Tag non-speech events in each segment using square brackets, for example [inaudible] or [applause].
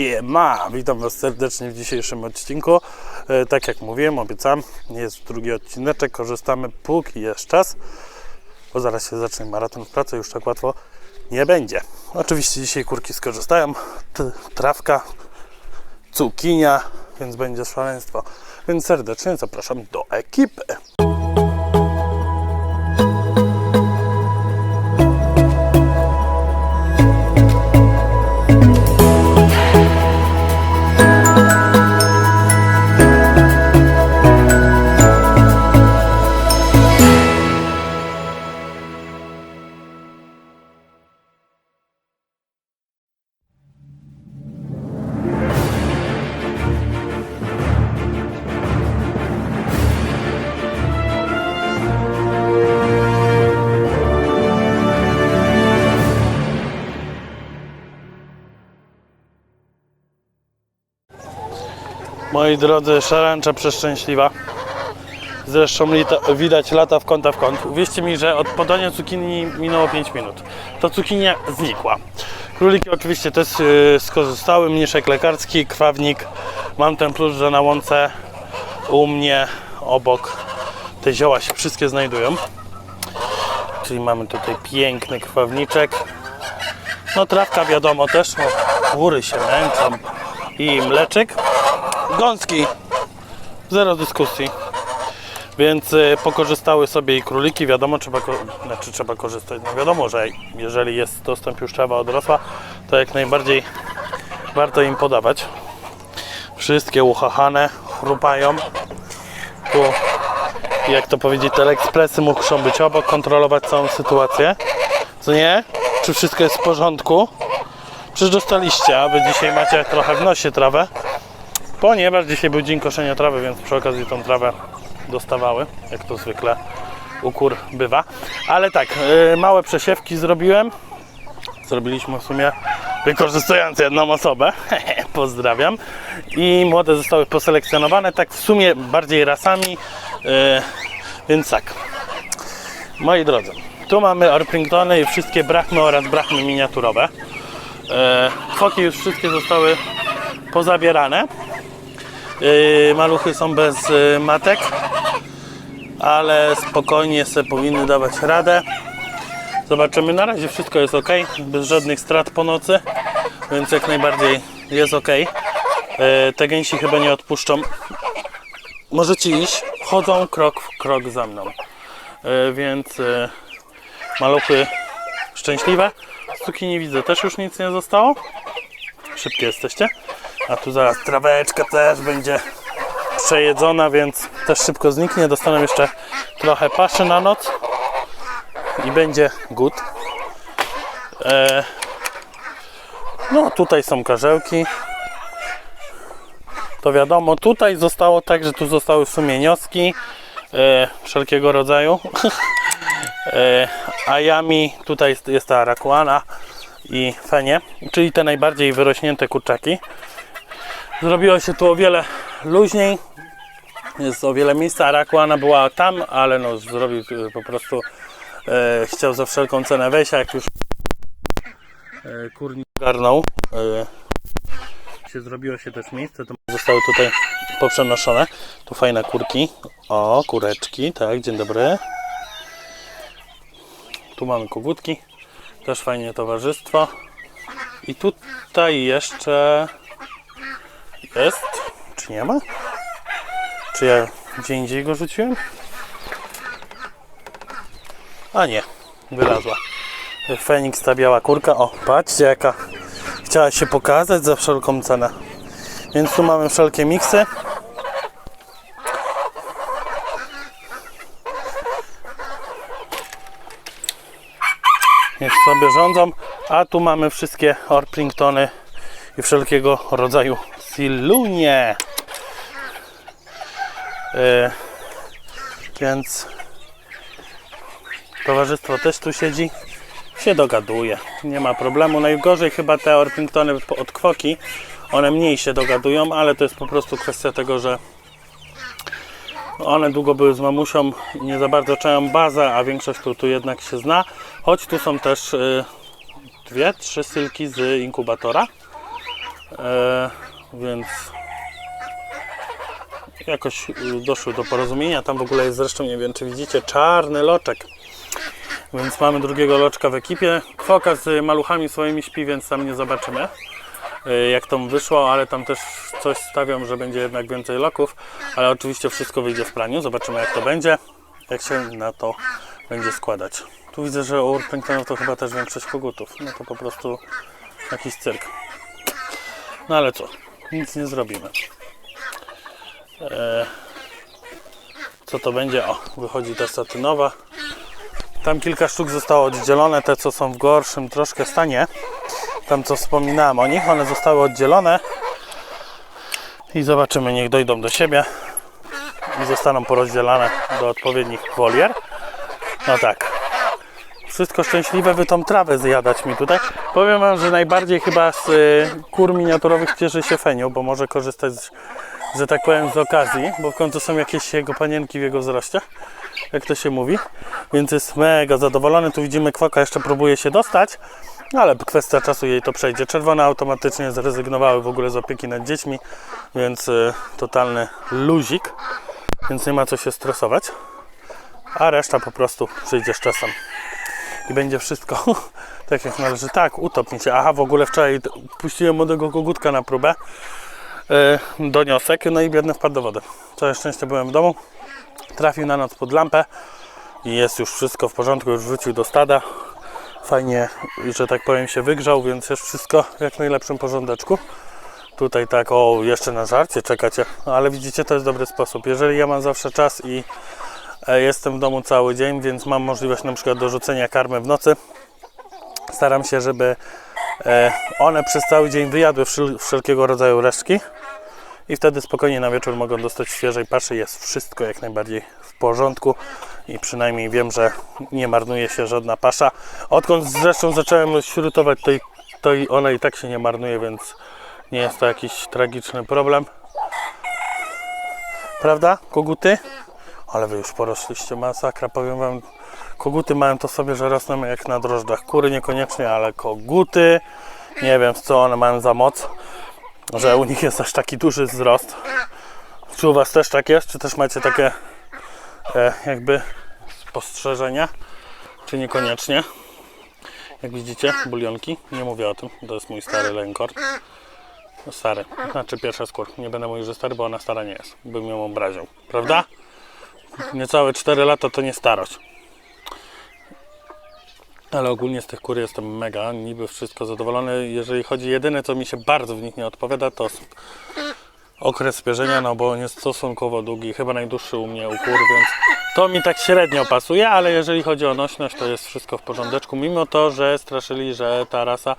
Siema! Witam Was serdecznie w dzisiejszym odcinku. E, tak jak mówiłem, obiecam, jest drugi odcineczek. Korzystamy póki jest czas, bo zaraz się zacznie maraton w pracy, już tak łatwo nie będzie. Oczywiście dzisiaj kurki skorzystają. Trawka, cukinia, więc będzie szaleństwo. Więc serdecznie zapraszam do ekipy. Moi drodzy, szarancza przeszczęśliwa. Zresztą lita, widać lata w kąta w kąt. Uwierzcie mi, że od podania cukinii minęło 5 minut. To cukinia znikła. Króliki oczywiście też yy, skorzystały. Mniszek lekarski, krwawnik. Mam ten plus, że na łące u mnie obok te zioła się wszystkie znajdują. Czyli mamy tutaj piękny krwawniczek. No trawka wiadomo też, no, góry się męczą. I mleczek. Gąski. Zero dyskusji. Więc y, pokorzystały sobie i króliki, wiadomo, trzeba, ko- znaczy trzeba korzystać. No wiadomo, że jeżeli jest dostęp już trawa odrosła, to jak najbardziej warto im podawać. Wszystkie uchachane, chrupają. Tu, jak to powiedzieć, telekspresy muszą być obok, kontrolować całą sytuację. Co nie? Czy wszystko jest w porządku? Przecież dostaliście, a wy dzisiaj macie trochę w nosie trawę. Ponieważ dzisiaj był dzień koszenia trawy, więc przy okazji tą trawę dostawały, jak to zwykle u bywa. Ale tak, yy, małe przesiewki zrobiłem. Zrobiliśmy w sumie wykorzystując jedną osobę. [laughs] Pozdrawiam. I młode zostały poselekcjonowane, tak w sumie bardziej rasami. Yy, więc tak. Moi drodzy, tu mamy orpingtony i wszystkie brachmy oraz brachmy miniaturowe. E, Kwoki już wszystkie zostały pozabierane. Yy, maluchy są bez yy, matek, ale spokojnie sobie powinny dawać radę. Zobaczymy, na razie wszystko jest ok, bez żadnych strat po nocy, więc jak najbardziej jest ok. Yy, te gęsi chyba nie odpuszczą. Możecie iść, chodzą krok w krok za mną. Więc maluchy szczęśliwe. Z cukinii widzę, też już nic nie zostało. Szybkie jesteście. A tu zaraz traweczka też będzie przejedzona, więc też szybko zniknie. Dostaną jeszcze trochę paszy na noc i będzie good. E, no tutaj są karzełki. To wiadomo, tutaj zostało tak, że tu zostały w sumie nioski e, wszelkiego rodzaju. [laughs] e, a jami tutaj jest, jest ta arakuana i fenie, czyli te najbardziej wyrośnięte kurczaki. Zrobiło się tu o wiele luźniej. Jest o wiele miejsca. Arakuana była tam, ale no zrobił e, po prostu e, chciał za wszelką cenę wejść, a jak już e, kurnik garnął, e, się zrobiło się też miejsce, to zostały tutaj poprzenoszone. Tu fajne kurki. O, kureczki, tak, dzień dobry. Tu mamy kogutki. Też fajnie towarzystwo. I tutaj jeszcze jest? Czy nie ma? Czy ja gdzie indziej go rzuciłem? A nie, wylazła. Feniks, ta biała kurka. O, patrzcie jaka chciała się pokazać za wszelką cenę. Więc tu mamy wszelkie miksy. Niech sobie rządzą. A tu mamy wszystkie orpingtony i wszelkiego rodzaju silunie. E, więc towarzystwo też tu siedzi, się dogaduje, nie ma problemu. Najgorzej chyba te orpingtony od kwoki, one mniej się dogadują, ale to jest po prostu kwestia tego, że one długo były z mamusią i nie za bardzo czają bazę, a większość tu, tu jednak się zna. Choć tu są też y, dwie, trzy sylki z inkubatora. E, więc jakoś y, doszły do porozumienia. Tam w ogóle jest zresztą, nie wiem czy widzicie, czarny loczek. Więc mamy drugiego loczka w ekipie. Kwoka z maluchami swoimi śpi, więc tam nie zobaczymy y, jak to wyszło, ale tam też coś stawiam, że będzie jednak więcej loków, ale oczywiście wszystko wyjdzie w planie. Zobaczymy jak to będzie, jak się na to będzie składać. Tu widzę, że u to chyba też większość kogutów. No to po prostu jakiś cyrk. No ale co, nic nie zrobimy. E, co to będzie? O, wychodzi ta satynowa. Tam kilka sztuk zostało oddzielone, te co są w gorszym troszkę stanie. Tam co wspominałem o nich, one zostały oddzielone. I zobaczymy, niech dojdą do siebie i zostaną porozdzielane do odpowiednich wolier. No tak. Wszystko szczęśliwe, wy tą trawę zjadać mi tutaj. Powiem wam, że najbardziej chyba z y, kur miniaturowych cieszy się Feniu, bo może korzystać, z, że tak powiem, z okazji, bo w końcu są jakieś jego panienki w jego wzroście, jak to się mówi. Więc jest mega zadowolony. Tu widzimy, kwaka jeszcze próbuje się dostać, ale kwestia czasu jej to przejdzie. Czerwone automatycznie zrezygnowały w ogóle z opieki nad dziećmi, więc y, totalny luzik, więc nie ma co się stresować. A reszta po prostu przyjdzie z czasem i będzie wszystko [laughs] tak jak należy. Tak, utop mi się. Aha, w ogóle wczoraj puściłem młodego kogutka na próbę. Yy, doniosek, no i biedny wpadł do wody. Całe szczęście byłem w domu. Trafił na noc pod lampę i jest już wszystko w porządku, już wrócił do stada. Fajnie, że tak powiem, się wygrzał, więc jest wszystko w jak najlepszym porządeczku. Tutaj tak, o, jeszcze na żarcie czekacie, no, ale widzicie, to jest dobry sposób. Jeżeli ja mam zawsze czas i E, Jestem w domu cały dzień, więc mam możliwość na przykład dorzucenia karmy w nocy. Staram się, żeby e, one przez cały dzień wyjadły wszel- wszelkiego rodzaju resztki i wtedy spokojnie na wieczór mogą dostać świeżej paszy. Jest wszystko jak najbardziej w porządku i przynajmniej wiem, że nie marnuje się żadna pasza. Odkąd zresztą zacząłem śrutować, to i, to i ona i tak się nie marnuje, więc nie jest to jakiś tragiczny problem. Prawda, koguty? Ale wy już porosliście, masakra, powiem wam. Koguty mają to sobie, że rosną jak na drożdżach. Kury niekoniecznie, ale koguty, nie wiem co one mają za moc, że u nich jest aż taki duży wzrost. Czy u was też tak jest? Czy też macie takie e, jakby spostrzeżenia? Czy niekoniecznie? Jak widzicie, bulionki, nie mówię o tym, to jest mój stary lękor. Stary, znaczy pierwsza skór. Nie będę mówił, że stary, bo ona stara nie jest. Bym ją obraził, prawda? Niecałe 4 lata to nie starość. Ale ogólnie z tych kur jestem mega, niby wszystko zadowolony. Jeżeli chodzi, jedyne co mi się bardzo w nich nie odpowiada, to okres pierzenia, no bo on jest stosunkowo długi, chyba najdłuższy u mnie u kur, więc to mi tak średnio pasuje, ale jeżeli chodzi o nośność, to jest wszystko w porządeczku, mimo to, że straszyli, że ta rasa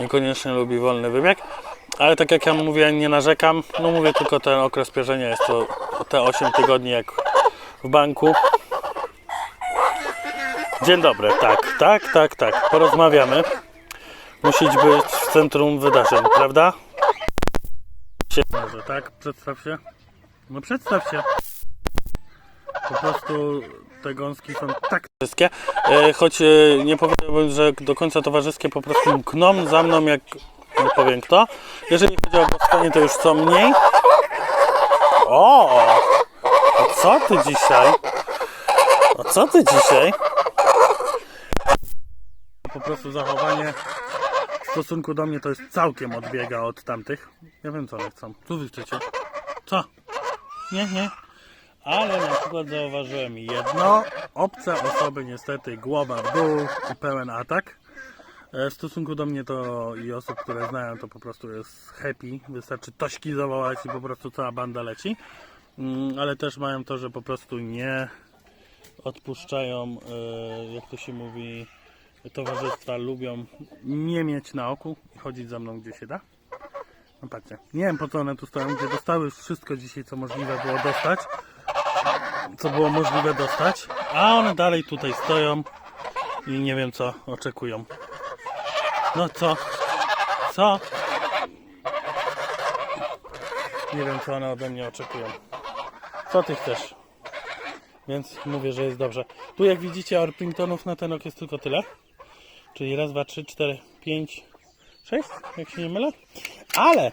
niekoniecznie lubi wolny wybieg. Ale tak jak ja mówię, nie narzekam, no mówię tylko ten okres pierzenia jest to te 8 tygodni jak w banku. Dzień dobry, tak, tak, tak, tak. Porozmawiamy. Musisz być w centrum wydarzeń, prawda? Może, tak? Przedstaw się. No przedstaw się. Po prostu te gąski są tak towarzyskie. E, choć e, nie powiedziałbym, że do końca towarzyskie po prostu mkną za mną jak nie powiem kto. Jeżeli chodzi o gąskanie, to już co mniej. O! A co ty dzisiaj? A co ty dzisiaj? Po prostu zachowanie w stosunku do mnie to jest całkiem odbiega od tamtych. Ja wiem co one chcą. Co wy chcecie? Co? Nie, nie. Ale na przykład zauważyłem jedno. Obce osoby niestety głowa w dół i pełen atak. E, W stosunku do mnie to i osób, które znają, to po prostu jest happy. Wystarczy tośki zawołać i po prostu cała banda leci. Mm, ale też mają to, że po prostu nie odpuszczają, e, jak to się mówi, towarzystwa, lubią nie mieć na oku i chodzić za mną gdzie się da. No patrzcie, nie wiem po co one tu stoją, gdzie dostały już wszystko dzisiaj, co możliwe było dostać, co było możliwe dostać, a one dalej tutaj stoją i nie wiem co oczekują. No co? Co? Nie wiem co one ode mnie oczekują. Co ty chcesz? Więc mówię, że jest dobrze. Tu jak widzicie Orpingtonów na ten rok jest tylko tyle. Czyli raz, dwa, trzy, cztery, pięć, sześć, jak się nie mylę. Ale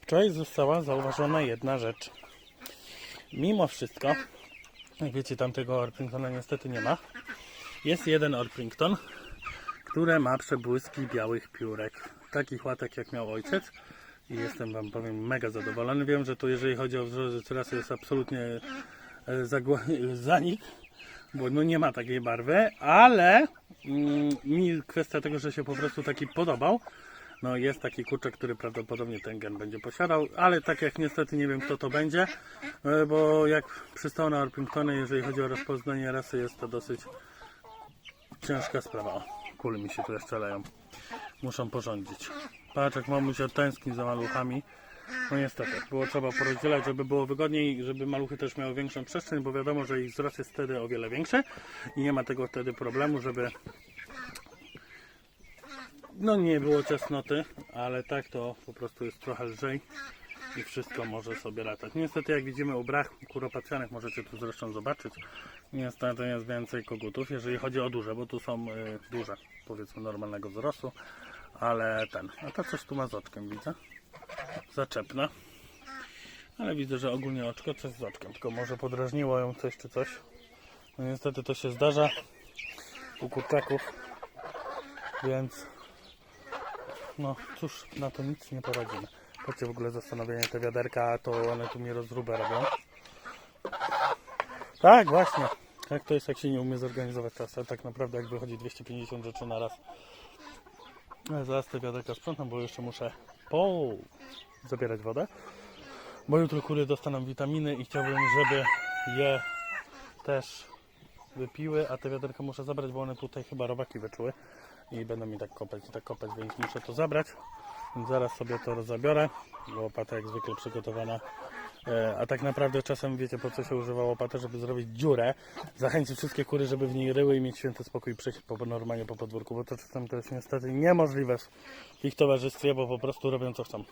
wczoraj została zauważona jedna rzecz. Mimo wszystko, jak wiecie, tamtego Orpingtona niestety nie ma. Jest jeden Orpington, który ma przebłyski białych piórek. Takich łatek jak miał ojciec. I jestem wam powiem mega zadowolony. Wiem, że tu jeżeli chodzi o wzorzec rasy jest absolutnie e, zanik, [laughs] bo no nie ma takiej barwy, ale mm, mi kwestia tego, że się po prostu taki podobał. No jest taki kurczak, który prawdopodobnie ten gen będzie posiadał, ale tak jak niestety nie wiem kto to będzie, e, bo jak przystało na Orpingtony, jeżeli chodzi o rozpoznanie rasy, jest to dosyć ciężka sprawa. O, Kule mi się tu jeszcze leją. Muszą porządzić. Patrz jak mamusia tęskni za maluchami. No niestety, było trzeba porozdzielać, żeby było wygodniej, żeby maluchy też miały większą przestrzeń, bo wiadomo, że ich wzrost jest wtedy o wiele większy i nie ma tego wtedy problemu, żeby no nie było ciasnoty, ale tak to po prostu jest trochę lżej i wszystko może sobie latać. Niestety jak widzimy u brach kuropacjanych, możecie tu zresztą zobaczyć, niestety jest więcej kogutów, jeżeli chodzi o duże, bo tu są y, duże, powiedzmy normalnego wzrostu, ale ten, a to coś tu ma z oczkiem widzę, zaczepne. Ale widzę, że ogólnie oczko coś z oczkiem, tylko może podrażniło ją coś czy coś. No niestety to się zdarza u kurczaków, więc no cóż, na to nic nie poradzimy. Patrzcie w ogóle zastanowienie te wiaderka, to one tu mi rozróbę robią. Tak, właśnie. Tak to jest, jak się nie umie zorganizować czas, a tak naprawdę jak wychodzi 250 rzeczy na raz. Zaraz te wiaderka sprzątam, bo jeszcze muszę po zabierać wodę. Bo jutro kury dostaną witaminy i chciałbym, żeby je też wypiły, a te wiaderka muszę zabrać, bo one tutaj chyba robaki wyczuły i będą mi tak kopać i tak kopać, więc muszę to zabrać. Zaraz sobie to zabiorę. Łopata jak zwykle przygotowana. E, A tak naprawdę czasem wiecie po co się używa łopata, żeby zrobić dziurę, zachęcić wszystkie kury, żeby w niej ryły i mieć święty spokój przejść po, normalnie po podwórku, bo to czasem to jest niestety niemożliwe w ich towarzystwie, bo po prostu robią co chcą.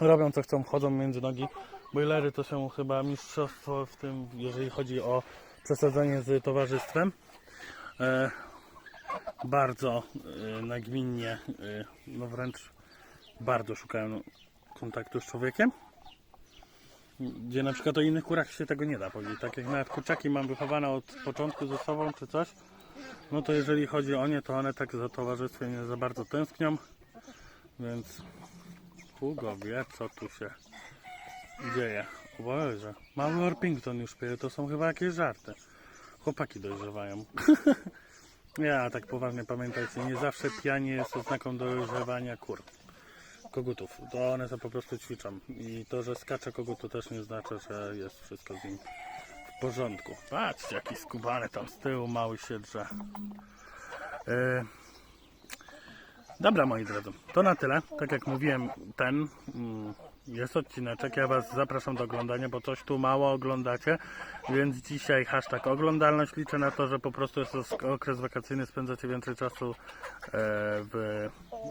Robią co chcą, wchodzą między nogi. Boilery to są chyba mistrzostwo w tym, jeżeli chodzi o przesadzanie z towarzystwem. E, bardzo y, nagminnie, y, no wręcz bardzo szukają kontaktu z człowiekiem. Gdzie na przykład o innych kurach się tego nie da powiedzieć. Tak jak nawet kurczaki mam wychowane od początku ze sobą czy coś, no to jeżeli chodzi o nie, to one tak za towarzystwem nie za bardzo tęsknią. Więc Hugo wie co tu się dzieje. Boże, mały Orpington już pije, to są chyba jakieś żarty. Chłopaki dojrzewają. [laughs] Ja, tak poważnie pamiętajcie, nie zawsze pianie jest oznaką dojrzewania kur, kogutów. To one to po prostu ćwiczą. I to, że skacze kogut, to też nie znaczy, że jest wszystko z nim w porządku. Patrzcie, jaki skubany tam z tyłu, mały się drze. Yy, Dobra, moi drodzy, to na tyle. Tak jak mówiłem, ten mm, jest odcineczek. Ja Was zapraszam do oglądania, bo coś tu mało oglądacie. Więc dzisiaj hashtag oglądalność. Liczę na to, że po prostu jest to okres wakacyjny, spędzacie więcej czasu e, w,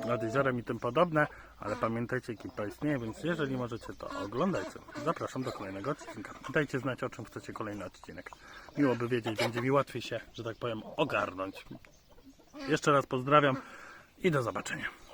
nad jeziorem i tym podobne. Ale pamiętajcie, ekipa istnieje, więc jeżeli możecie, to oglądajcie. Zapraszam do kolejnego odcinka. Dajcie znać, o czym chcecie kolejny odcinek. Miło by wiedzieć, będzie mi łatwiej się, że tak powiem, ogarnąć. Jeszcze raz pozdrawiam i do zobaczenia.